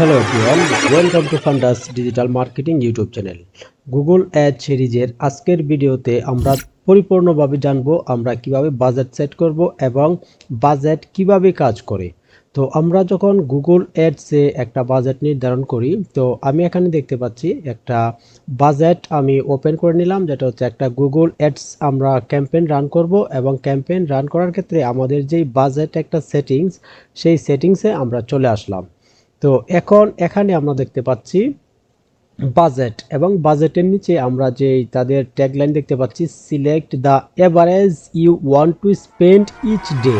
Hello everyone welcome to Fundas digital marketing YouTube channel Google ad সিরিজের আজকের ভিডিওতে আমরা পরিপূর্ণভাবে জানব আমরা কীভাবে বাজেট সেট করব এবং বাজেট কীভাবে কাজ করে। তো আমরা যখন গুগল অ্যাডসে একটা বাজেট নির্ধারণ করি, তো আমি এখানে দেখতে পাচ্ছি একটা বাজেট আমি ওপেন করে নিলাম, যেটা হচ্ছে একটা গুগল অ্যাডস আমরা ক্যাম্পেইন রান করব এবং ক্যাম্পেইন রান করার ক্ষেত্রে আমাদের যেই বাজেট একটা সেটিংস সেই সেটিংসে আমরা চলে আসলাম। তো এখন এখানে আমরা দেখতে পাচ্ছি বাজেট এবং বাজেটের নিচে আমরা যে তাদের ট্যাগলাইন দেখতে পাচ্ছি select the average you want to spend each day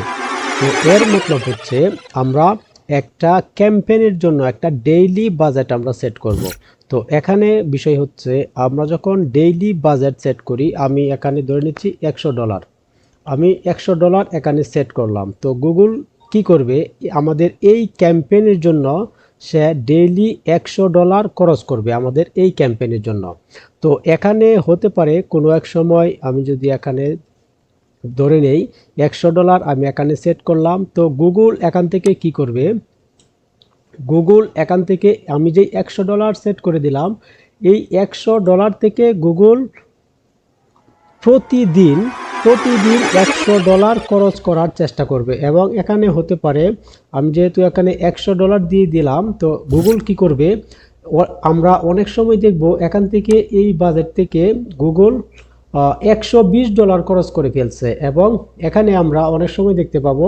তো এর মতলব হচ্ছে আমরা একটা ক্যাম্পেনের জন্য একটা ডেইলি বাজেট আমরা সেট করব। তো এখানে বিষয় হচ্ছে আমরা যখন ডেইলি বাজেট সেট করি, আমি এখানে ধরে নিচ্ছি একশো ডলার আমি একশো ডলার এখানে সেট করলাম। তো গুগল কি করবে? আমাদের এই ক্যাম্পেইনের জন্য সে ডেইলি একশো ডলার খরচ করবে আমাদের এই ক্যাম্পেইনের জন্য। তো এখানে হতে পারে কোনো এক সময় আমি যদি এখানে ধরে নেই, একশো ডলার আমি এখানে সেট করলাম। তো গুগল এখান থেকে কি করবে? গুগল এখান থেকে আমি যে একশো ডলার সেট করে দিলাম, এই একশো ডলার থেকে গুগল প্রতিদিন প্রতিদিন একশো ডলার খরচ করার চেষ্টা করবে। এবং এখানে হতে পারে, আমি যেহেতু এখানে একশো ডলার দিয়ে দিলাম, তো গুগল কি করবে? আমরা অনেক সময় দেখব এখান থেকে এই বাজেট থেকে গুগল একশো বিশ ডলার খরচ করে ফেলছে। এবং এখানে আমরা অনেক সময় দেখতে পাবো,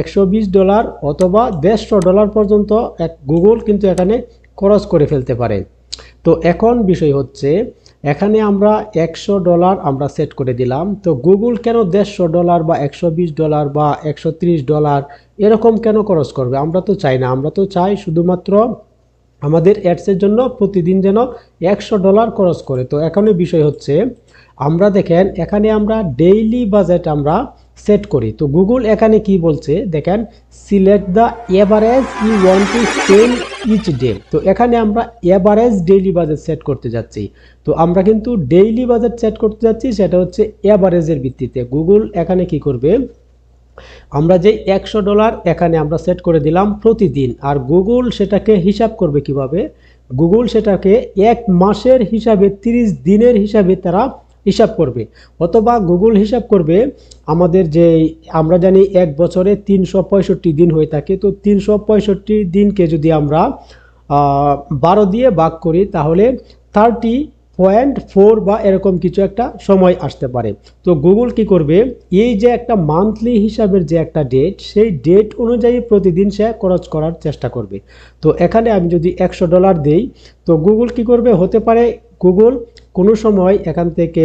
একশো বিশ ডলার অথবা দেড়শো ডলার পর্যন্ত এক গুগল কিন্তু এখানে খরচ করে ফেলতে পারে। তো এখন বিষয় হচ্ছে এখানে আমরা একশো ডলার আমরা সেট করে দিলাম। তো গুগল কেন দেড়শো ডলার বা একশো বিশ ডলার বা একশো ত্রিশ ডলার এরকম কেন খরচ করবে? আমরা তো চাই না। আমরা তো চাই শুধুমাত্র আমাদের অ্যাডসের জন্য প্রতিদিন যেন একশো ডলার খরচ করে। তো এখানে বিষয় হচ্ছে, আমরা দেখেন এখানে আমরা ডেইলি বাজেট আমরা সেট করি। তো গুগল এখানে কি বলছে? দেখেন select the average you want to sell each day তো এখানে আমরা এভারেজ ডেইলি বাজেট সেট করতে যাচ্ছি। তো আমরা কিন্তু ডেইলি বাজেট সেট করতে যাচ্ছি, সেটা হচ্ছে এভারেজের ভিত্তিতে। গুগল এখানে কি করবে? আমরা যে একশো ডলার এখানে আমরা সেট করে দিলাম প্রতিদিন। আর গুগল সেটাকে হিসাব করবে কীভাবে? গুগল সেটাকে এক মাসের হিসাবে, তিরিশ দিনের হিসাবে তারা হিসাব করবে। অথবা গুগল হিসাব করবে, আমাদের যে আমরা জানি এক বছরে তিনশো পঁয়ষট্টি দিন হয়ে থাকে, তো তিনশো পঁয়ষট্টি দিনকে যদি আমরা বারো দিয়ে ভাগ করি, তাহলে থার্টি পয়েন্ট ফোর বা এরকম কিছু একটা সময় আসতে পারে। তো গুগল কি করবে, এই যে একটা মান্থলি হিসাবের যে একটা ডেট সেই ডেট অনুযায়ী প্রতিদিন সে খরচ করার চেষ্টা করবে। তো এখানে আমি যদি একশো ডলার দেই, তো গুগল কি করবে, হতে পারে গুগল কোনো সময় এখান থেকে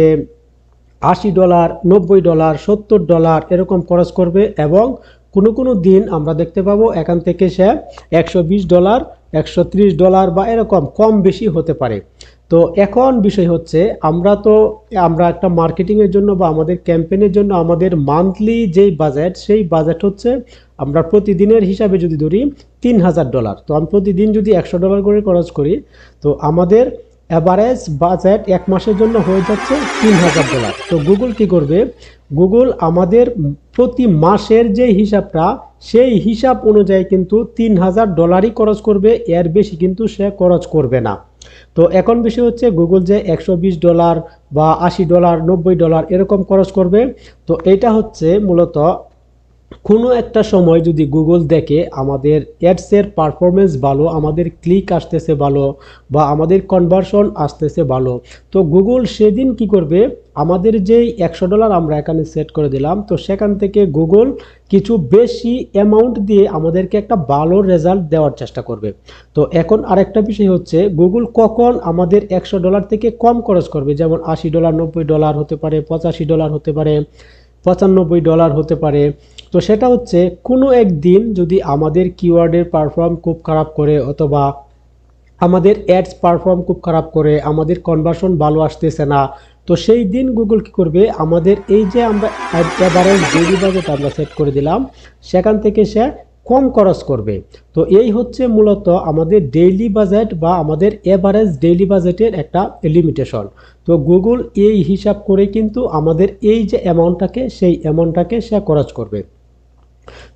আশি ডলার, নব্বই ডলার, সত্তর ডলার এরকম খরচ করবে এবং কোনো কোনো দিন আমরা দেখতে পাবো এখান থেকে সে একশো বিশ ডলার, একশো ত্রিশ ডলার বা এরকম কম বেশি হতে পারে। তো এখন বিষয় হচ্ছে আমরা তো, আমরা একটা মার্কেটিংয়ের জন্য বা আমাদের ক্যাম্পেনের জন্য আমাদের মান্থলি যেই বাজেট, সেই বাজেট হচ্ছে আমরা প্রতিদিনের হিসাবে যদি ধরি তিন হাজার ডলার। তো আমি প্রতিদিন যদি একশো ডলার করে খরচ করি, তো আমাদের অ্যাভারেজ বাজেট এক মাসের জন্য হয়ে যাচ্ছে তিন হাজার ডলার। তো গুগল কি করবে? গুগল আমাদের প্রতি মাসের যে হিসাবটা, সেই হিসাব অনুযায়ী কিন্তু তিন হাজার ডলারই খরচ করবে, এর বেশি কিন্তু সে খরচ করবে না। তো এখন বিষয় হচ্ছে গুগল যে একশো বিশ ডলার বা আশি ডলার, নব্বই ডলার এরকম খরচ করবে। তো এটা হচ্ছে মূলত কোনো একটা সময় যদি গুগল দেখে আমাদের অ্যাডসের পারফরমেন্স ভালো, আমাদের ক্লিক আসতেছে ভালো বা আমাদের কনভার্সন আসতেছে ভালো, তো গুগল সেদিন কি করবে? আমাদের যেই একশো ডলার আমরা এখানে সেট করে দিলাম, তো সেখান থেকে গুগল কিছু বেশি অ্যামাউন্ট দিয়ে আমাদেরকে একটা ভালো রেজাল্ট দেওয়ার চেষ্টা করবে। তো এখন আরেকটা বিষয় হচ্ছে গুগল কখন আমাদের একশো ডলার থেকে কম খরচ করবে? যেমন আশি ডলার নব্বই ডলার হতে পারে, পঁচাশি ডলার হতে পারে। পঁচানব্বই ডলার হতে পারে। তো সেটা হচ্ছে, কোনো এক দিন যদি আমাদের কিওয়ার্ডের পারফর্ম খুব খারাপ করে অথবা আমাদের অ্যাডস পারফর্ম খুব খারাপ করে, আমাদের কনভার্সন ভালো আসতেছে না, তো সেই দিন গুগল কি করবে? আমাদের এই যে আমরা অ্যাভারেজ ডেলি বাজেট আমরা সেট করে দিলাম, সেখান থেকে সে কম খরচ করবে। তো এই হচ্ছে মূলত আমাদের ডেইলি বাজেট বা আমাদের এভারেজ ডেইলি বাজেটের একটা লিমিটেশন তো গুগল এই হিসাব করে কিন্তু আমাদের এই যে অ্যামাউন্টটাকে সেই অ্যামাউন্টটাকে সে খরচ করবে।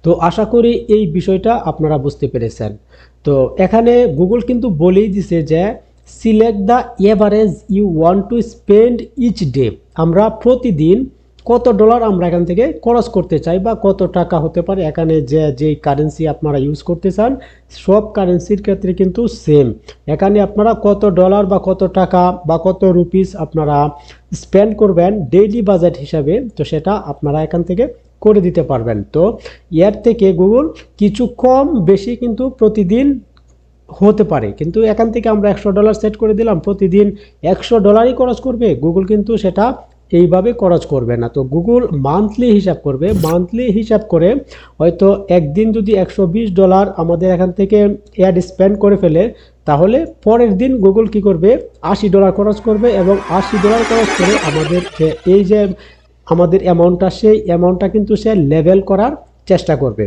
তো আশা করি এই বিষয়টা আপনারা বুঝতে পেরেছেন। তো এখানে গুগল কিন্তু বলেই দিছে যে select the average you want to spend each day আমরা প্রতিদিন কত ডলার আমরা এখান থেকে খরচ করতে চাই বা কত টাকা হতে পারে? এখানে যে, যেই কারেন্সি আপনারা ইউজ করতে চান, সব কারেন্সির ক্ষেত্রে কিন্তু সেম এখানে আপনারা কত ডলার বা কত টাকা বা কত রুপিস আপনারা স্পেন্ড করবেন ডেইলি বাজেট হিসাবে, তো সেটা আপনারা এখান থেকে করে দিতে পারবেন। তো এর থেকে গুগল কিছু কম বেশি কিন্তু প্রতিদিন হতে পারে। কিন্তু এখান থেকে আমরা একশো ডলার সেট করে দিলাম, প্রতিদিন একশো ডলারই খরচ করবে। গুগল কিন্তু সেটা এইভাবে খরচ করবে না। তো গুগল মান্থলি হিসাব করবে। মান্থলি হিসাব করে হয়তো একদিন যদি একশো বিশ ডলার আমাদের এখান থেকে অ্যাড স্পেন্ড করে ফেলে, তাহলে পরের দিন গুগল কি করবে? আশি ডলার খরচ করবে এবং আশি ডলার খরচ করে আমাদের এই যে আমাদের অ্যামাউন্টটা সেই অ্যামাউন্টটা কিন্তু সে লেভেল করার চেষ্টা করবে।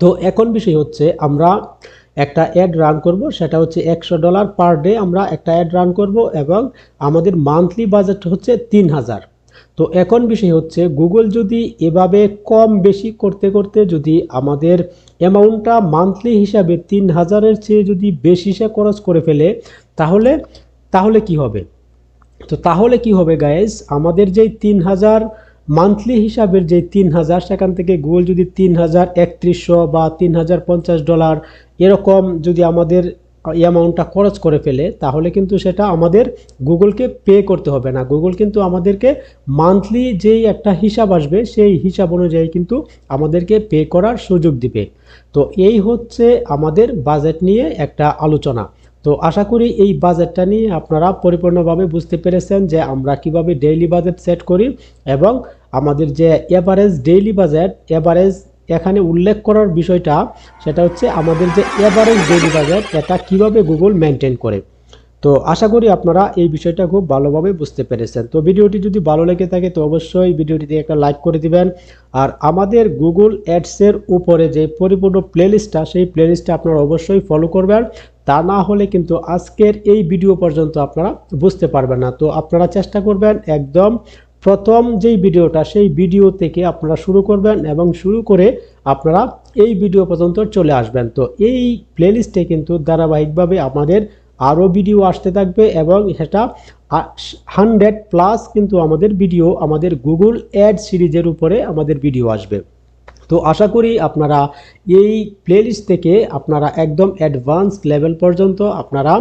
তো এখন বিষয় হচ্ছে আমরা একটা অ্যাড রান করব, সেটা হচ্ছে একশো ডলার পার ডে আমরা একটা অ্যাড রান করব এবং আমাদের মান্থলি বাজেট হচ্ছে তিন হাজার। তো এখন বিষয় হচ্ছে গুগল যদি এভাবে কম বেশি করতে করতে যদি আমাদের অ্যামাউন্টটা মান্থলি হিসাবে তিন হাজারের চেয়ে যদি বেশি সে খরচ করে ফেলে, তাহলে তাহলে কি হবে? তো তাহলে কি হবে গাইজ আমাদের যেই তিন হাজার মান্থলি হিসাবের যে তিন হাজার, সেখান থেকে গুগল যদি তিন হাজার একত্রিশশো বা তিন হাজার পঞ্চাশ ডলার, এরকম যদি আমাদের অ্যামাউন্টটা খরচ করে ফেলে, তাহলে কিন্তু সেটা আমাদের গুগলকে পে করতে হবে না। গুগল কিন্তু আমাদেরকে মান্থলি যেই একটা হিসাব আসবে, সেই হিসাব অনুযায়ী কিন্তু আমাদেরকে পে করার সুযোগ দিবে। তো এই হচ্ছে আমাদের বাজেট নিয়ে একটা আলোচনা। তো আশা করি এই বাজেটটা নিয়ে আপনারা পরিপূর্ণভাবে বুঝতে পেরেছেন যে আমরা কীভাবে ডেইলি বাজেট সেট করি এবং আমাদের যে এভারেজ ডেইলি বাজেট এভারেজ এখানে উল্লেখ করার বিষয়টা, সেটা হচ্ছে আমাদের যে এভারেজ ডেইলি বাজেট এটা কীভাবে গুগল মেনটেন করে। তো আশা করি আপনারা এই বিষয়টা খুব ভালোভাবে বুঝতে পেরেছেন। তো ভিডিওটি যদি ভালো লেগে থাকে, তো অবশ্যই ভিডিওটিতে একটা লাইক করে দিবেন। আর আমাদের গুগল অ্যাডসের উপরে যে পরিপূর্ণ প্লেলিস্টটা সেই প্লেলিস্টটা আপনারা অবশ্যই ফলো করবেন। তা না হলে কিন্তু আজকের এই ভিডিও পর্যন্ত আপনারা বুঝতে পারবেন না। তো আপনারা চেষ্টা করবেন একদম প্রথম যেই ভিডিওটা, সেই ভিডিও থেকে আপনারা শুরু করবেন এবং শুরু করে আপনারা এই ভিডিও পর্যন্ত চলে আসবেন। তো এই প্লেলিস্টে কিন্তু ধারাবাহিকভাবে আমাদের আরও ভিডিও আসতে থাকবে এবং সেটা হান্ড্রেড প্লাস কিন্তু আমাদের ভিডিও আমাদের গুগল অ্যাড সিরিজের উপরে আমাদের ভিডিও আসবে। তো আশা করি আপনারা এই প্লেলিস্ট থেকে আপনারা একদম অ্যাডভান্স লেভেল পর্যন্ত আপনারা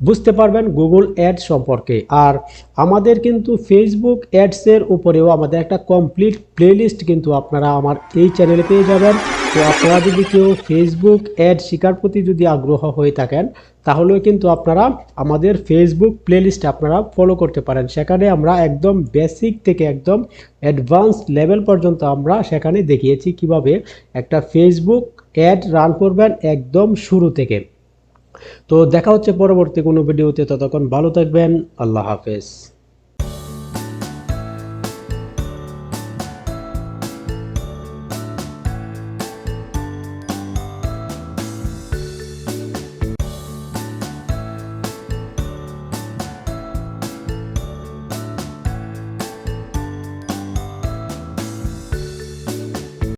বুঝতে পারবেন গুগল অ্যাড সম্পর্কে। আর আমাদের কিন্তু ফেসবুক অ্যাডসের উপরেও আমাদের একটা কমপ্লিট প্লেলিস্ট কিন্তু আপনারা আমার এই চ্যানেলে পেয়ে যাবেন। তো আপনারা যদি কেউ ফেসবুক অ্যাড শেখার প্রতি যদি আগ্রহ হয়ে থাকেন, তাহলেও কিন্তু আপনারা আমাদের ফেসবুক প্লেলিস্ট আপনারা ফলো করতে পারেন। সেখানে আমরা একদম বেসিক থেকে একদম অ্যাডভান্স লেভেল পর্যন্ত আমরা সেখানে দেখিয়েছি কীভাবে একটা ফেসবুক অ্যাড রান করবেন একদম শুরু থেকে। তো দেখা হচ্ছে পরবর্তী কোনো ভিডিওতে ততক্ষণ ভালো থাকবেন আল্লাহ হাফেজ।